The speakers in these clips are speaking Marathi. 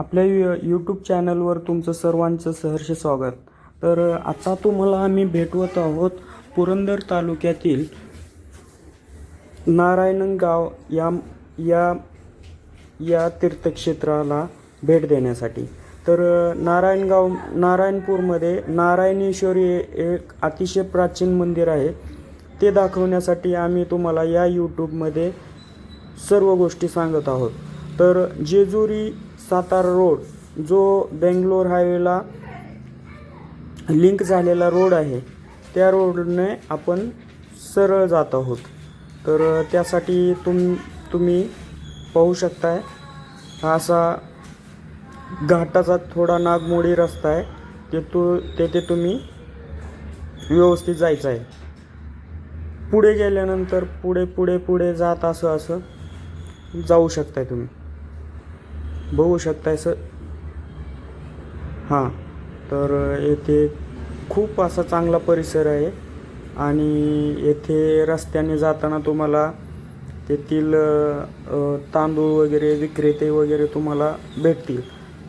आपल्या यू यूट्यूब चॅनलवर तुमचं सर्वांचं सहर्ष स्वागत. तर आता तुम्हाला आम्ही भेटवत आहोत पुरंदर तालुक्यातील नारायणगाव या या या तीर्थक्षेत्राला भेट देण्यासाठी. तर नारायणगाव नारायणपूरमध्ये नारायणेश्वरी हे एक अतिशय प्राचीन मंदिर आहे. ते दाखवण्यासाठी आम्ही तुम्हाला या यूट्यूबमध्ये सर्व गोष्टी सांगत आहोत. तर जेजुरी सातारा रोड जो बेंगलोर हायवेला लिंक झालेला रोड आहे त्या रोडने आपण सरळ जात आहोत. तर त्यासाठी तुम तुम्ही पाहू शकताय हा असा घाटाचा थोडा नागमोडी रस्ता आहे ते तू तेथे तुम्ही व्यवस्थित जायचं आहे पुढे गेल्यानंतर पुढे पुढे पुढे जात असं असं जाऊ शकताय तुम्ही. बघू शकताय सर. हां तर येथे खूप असा चांगला परिसर आहे आणि येथे रस्त्याने जाताना तुम्हाला तेथील तांदूळ वगैरे विक्रेते वगैरे तुम्हाला भेटतील.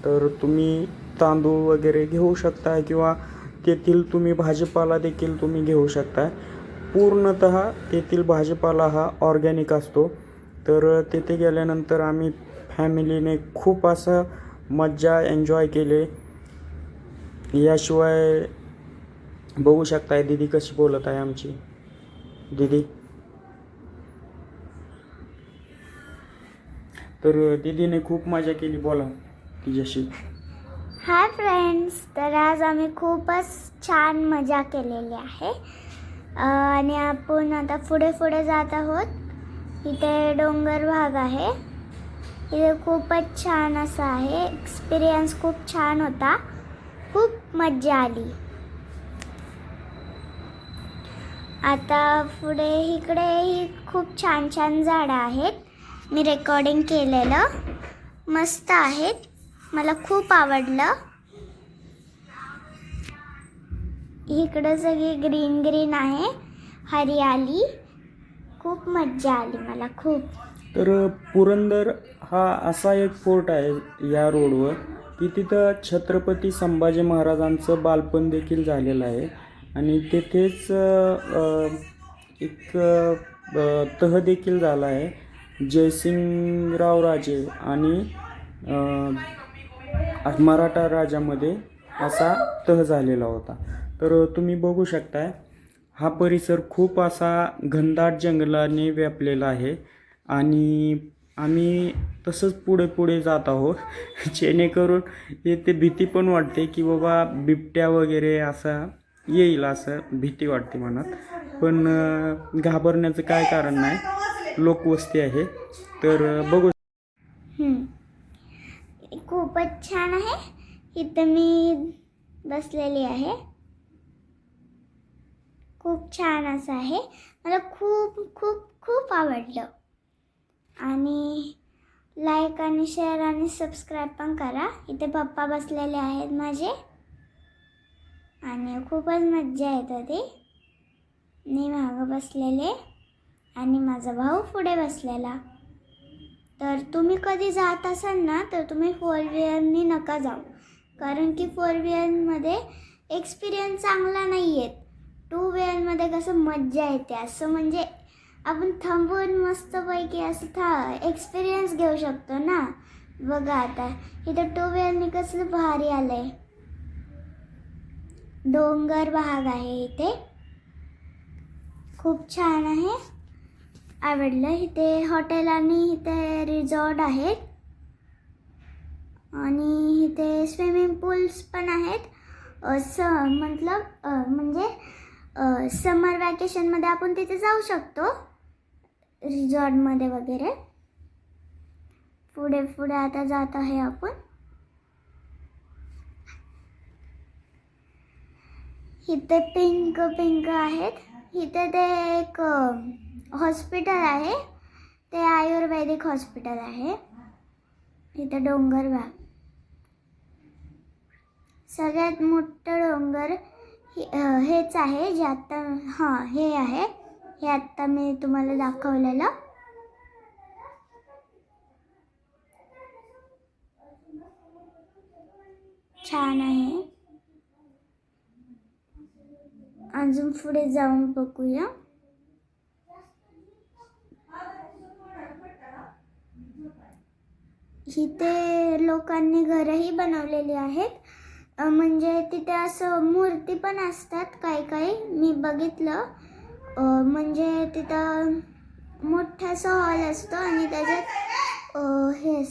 तर तुम्ही तांदूळ वगैरे घेऊ शकता किंवा तेथील तुम्ही भाजीपाला देखील तुम्ही घेऊ शकता पूर्णत तेथील भाजीपाला हा ऑर्गॅनिक असतो. तर तेथे गेल्यानंतर आम्ही फॅमिलीने खूप असं मज्जा एन्जॉय केले. याशिवाय बघू शकताय दीदी कशी बोलत आहे आमची. दीदी. तर दीदीने खूप मजा केली बोला तिच्याशी. हाय फ्रेंड्स तर आज आम्ही खूपच छान मजा केलेली आहे. आणि आपण आता पुढे पुढे जात आहोत. इथे डोंगर भाग आहे. इथे खूपच छान असं आहे. एक्सपिरियन्स खूप छान होता. खूप मज्जा आली. आता पुढे इकडेही खूप छान छान झाडं आहेत. मी रेकॉर्डिंग केलेलं. मस्त आहेत. मला खूप आवडलं. इकडं सगळी ग्रीन ग्रीन आहे. हरियाली. खूप मज्जा आली मला. खूप. तर पुरंदर हा असा एक फोर्ट आहे या रोडवर की तिथं छत्रपती संभाजी महाराजांचं बालपण देखील झालेलं आहे. आणि तेथेच एक तह देखील झाला आहे. जयसिंगराव राजे आणि मराठा राजामध्ये असा तह झालेला होता. तर तुम्ही बघू शकताय हा परिसर खूप असा घनदाट जंगलाने व्यापलेला आहे. आणि आम्ही तसंच पुढे पुढे जात आहोत. जेणेकरून येथे भीती पण वाटते की बाबा बिबट्या वगैरे असा येईल असं भीती वाटते मनात. पण घाबरण्याचं काय कारण नाही. लोकवस्ती आहे. तर बघू खूपच छान आहे. इथं मी बसलेली आहे. खूप छान असं आहे. मला खूप खूप खूप आवडलं. आणि लाईक आणि शेअर आणि सबस्क्राईब पण करा. इथे पप्पा बसलेले आहेत माझे. आणि खूपच मज्जा येत होती. मी मागं बसलेले आणि माझा भाऊ पुढे बसलेला. तर तुम्ही कधी जात असाल ना तर तुम्ही फोर व्हीलरनी नका जाऊ. कारण की फोर व्हीलरमध्ये एक्सपिरियन्स चांगला नाही येत टू व्हीलरमध्ये कसं मज्जा येते. असं म्हणजे आपण थांबून मस्तपैकी असं था एक्सपिरियन्स घेऊ शकतो ना? बघा आता इथं टू व्हीलरने कसं भारी आलं आहे डोंगर भाग आहे इथे. खूप छान आहे. आवडलं. इथे हॉटेल आणि इथे रिझॉर्ट आहेत. आणि इथे स्विमिंग पूल्स पण आहेत. स मतलब म्हणजे समर वॅकेशनमध्ये आपण तिथे जाऊ शकतो. रिसॉर्टमध्ये वगैरे. पुढे पुढे आता जात आहे आपण. इथे पिंक पिंक आहेत. इथे ते एक हॉस्पिटल आहे. ते आयुर्वेदिक हॉस्पिटल आहे. इथे डोंगर भाग. सगळ्यात मोठं डोंगर हे हेच आहे. जे हां हे आहे. हे आत्ता मी तुम्हाला दाखवलेलं. छान आहे. अजून पुढे जाऊन बघूया. इथे लोकांनी घरही बनवलेली आहेत. म्हणजे तिथे असं मूर्ती पण असतात काही काही मी बघितलं. म्हणजे तिथं मोठासा हॉल असतो आणि त्याच्यात हे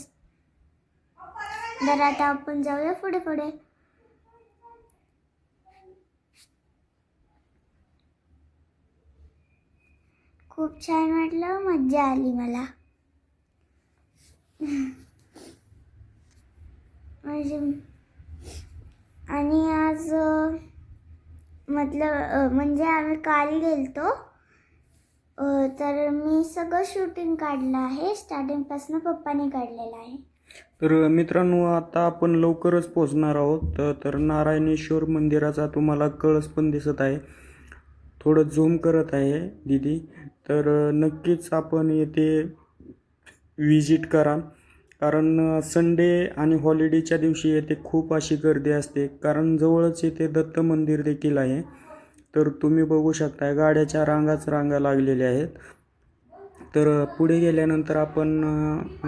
तर आता आपण जाऊया पुढे पुढे. खूप छान वाटलं मज्जा आली मला. म्हणजे आणि आज मतलब म्हणजे आम्ही काल गेलतो. तर मी सगळं शूटिंग काढलं आहे. स्टार्टिंगपासून पप्पाने काढलेलं आहे. तर मित्रांनो आता आपण लवकरच पोहोचणार आहोत. तर- तर नारायणेश्वर मंदिराचा तुम्हाला कळस पण दिसत आहे. थोडं झूम करत आहे दीदी. तर नक्कीच आपण येथे विजिट करा. कारण संडे आणि हॉलिडेच्या दिवशी येथे खूप अशी गर्दी असते. कारण जवळच येथे दत्त मंदिर देखील आहे. तर तुम्ही बघू शकता गाड्याच्या रांगाच रांगा लागलेल्या आहेत. तर पुढे गेल्यानंतर आपण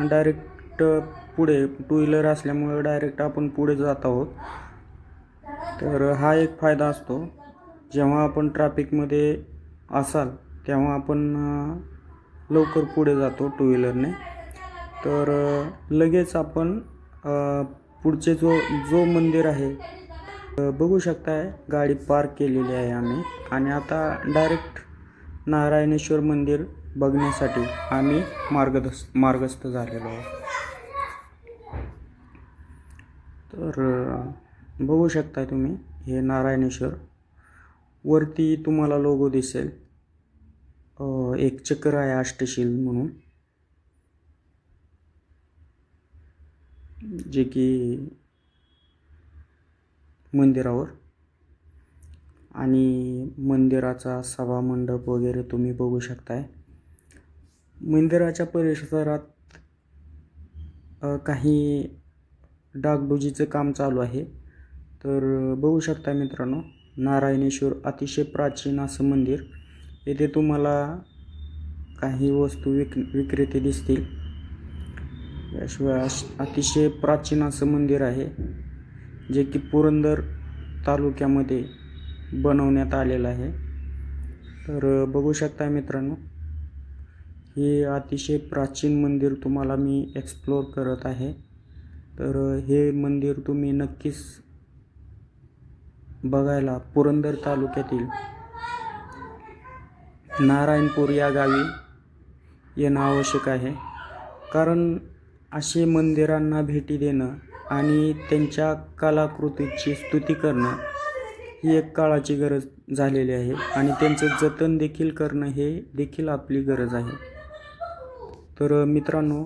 डायरेक्ट पुढे टू व्हीलर असल्यामुळे डायरेक्ट आपण पुढे जात आहोत. तर हा एक फायदा असतो. जेव्हा आपण ट्रॅफिकमध्ये असाल तेव्हा आपण लवकर पुढे जातो टू व्हीलरने तर लगेच आपण पुढचे जो जो मंदिर आहे बघू शकताय गाडी पार्क केलेली आहे आम्ही. आणि आता डायरेक्ट नारायणेश्वर मंदिर बघण्यासाठी आम्ही मार्गदस् मार्गस्थ झालेलो आहोत. तर बघू शकताय तुम्ही हे नारायणेश्वर. वरती तुम्हाला लोगो दिसेल. एक चक्र आहे अष्टशील म्हणून. जे की मंदिरावर. आणि मंदिराचा सभामंडप वगैरे तुम्ही बघू शकताय. मंदिराच्या परिसरात काही डागडुजीचं काम चालू आहे. तर बघू शकता मित्रांनो नारायणेश्वर अतिशय प्राचीन असं मंदिर. येथे तुम्हाला काही वस्तू विक विक्रेते दिसतील. याशिवाय अश- अतिशय प्राचीन असं मंदिर आहे जे की पुरंदर तालुक्यामध्ये बनवण्यात आलेलं आहे. तर बघू शकता मित्रांनो हे अतिशय प्राचीन मंदिर तुम्हाला मी एक्सप्लोर करत आहे. तर हे मंदिर तुम्ही नक्कीच बघायला पुरंदर तालुक्यातील नारायणपूर या गावी येणं आवश्यक आहे. कारण असे मंदिरांना भेटी देणं आणि त्यांच्या कलाकृतीची स्तुती करणं ही एक काळाची गरज झालेली आहे आणि त्यांचं जतन देखील करणं हे देखील आपली गरज आहे. तर मित्रांनो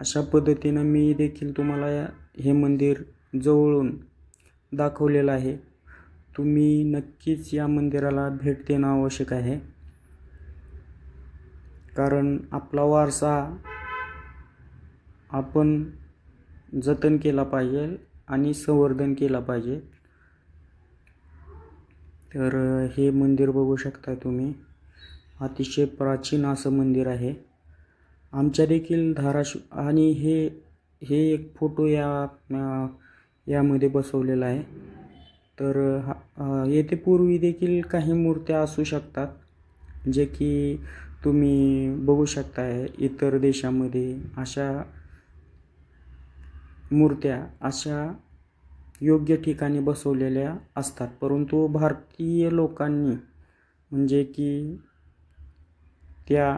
अशा पद्धतीनं मी देखील तुम्हाला हे मंदिर जवळून दाखवलेलं आहे. तुम्ही नक्कीच या मंदिराला भेट देणं आवश्यक आहे. कारण आपला वारसा आपण जतन केला पाहिजे आणि संवर्धन केला पाहिजे. तर हे मंदिर बघू शकता तुम्ही. अतिशय प्राचीन असं मंदिर आहे. आमच्या देखील धाराशिव आणि हे हे एक फोटो या यामध्ये बसवलेला आहे. तर हा येथे पूर्वी देखील काही मूर्त्या असू शकतात जे की तुम्ही बघू शकताय इतर देशामध्ये अशा मूर्त्या अशा योग्य ठिकाणी बसवलेल्या असतात. परंतु भारतीय लोकांनी म्हणजे की त्या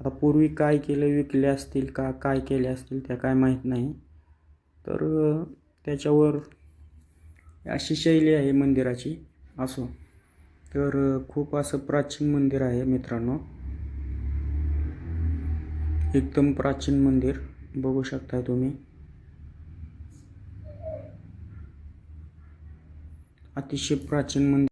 आता पूर्वी काय केलं विकले असतील का काय केले असतील त्या काय माहीत नाही. तर त्याच्यावर अशी शैली आहे मंदिराची असो. तर खूप असं प्राचीन मंदिर आहे मित्रांनो. एकदम प्राचीन मंदिर बघू शकताय तुम्ही. अतिशय प्राचीन मंदिर.